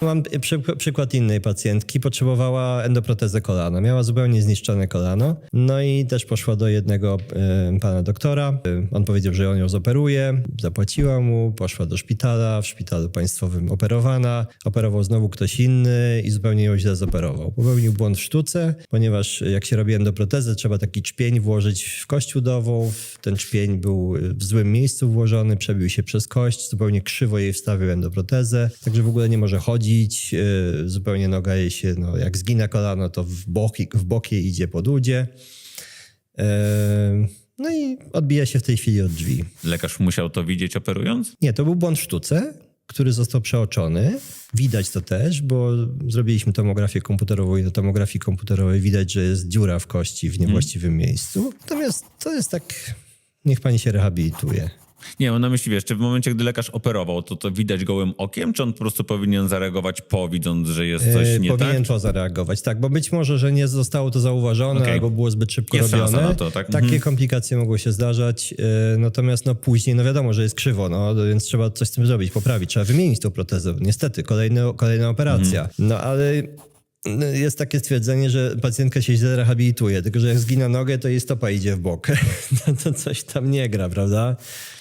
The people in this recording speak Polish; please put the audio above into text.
Mam przy, przykład innej pacjentki. Potrzebowała endoprotezę kolana. Miała zupełnie zniszczone kolano. No i też poszła do jednego e, pana doktora. E, On powiedział, że on ją zoperuje. Zapłaciła mu, poszła do szpitala. W szpitalu państwowym operowana. Operował znowu ktoś inny i zupełnie ją źle zoperował. Popełnił błąd w sztuce, ponieważ jak się robi endoprotezę, trzeba taki czpień włożyć w kość udową. Ten czpień był w złym miejscu włożony, przebił się przez kość, zupełnie krzywo jej wstawił endoprotezę, także w ogóle nie może chodzić, yy, zupełnie noga jej się, no, jak zgina kolano, to w, boki, w bok jej idzie pod udzie. Yy, No i odbija się w tej chwili od drzwi. Lekarz musiał to widzieć operując? Nie, to był błąd w sztuce, który został przeoczony. Widać to też, bo zrobiliśmy tomografię komputerową i na tomografii komputerowej widać, że jest dziura w kości w niewłaściwym miejscu. Natomiast to jest tak, niech pani się rehabilituje. Nie, mam na myśli, wiesz, czy w momencie, gdy lekarz operował, to to widać gołym okiem, czy on po prostu powinien zareagować po, widząc, że jest coś E, nie Powinien tak? to zareagować, tak, bo być może, że nie zostało to zauważone Okej. albo było zbyt szybko Jest robione. na to, tak? Takie Mhm. komplikacje mogły się zdarzać, e, natomiast no później, no wiadomo, że jest krzywo, no więc trzeba coś z tym zrobić, poprawić, trzeba wymienić tą protezę. Niestety, kolejny, kolejna operacja. Mhm. No ale no, jest takie stwierdzenie, że pacjentka się źle rehabilituje, tylko że jak zgina nogę, to jej stopa idzie w bok. No to coś tam nie gra, prawda?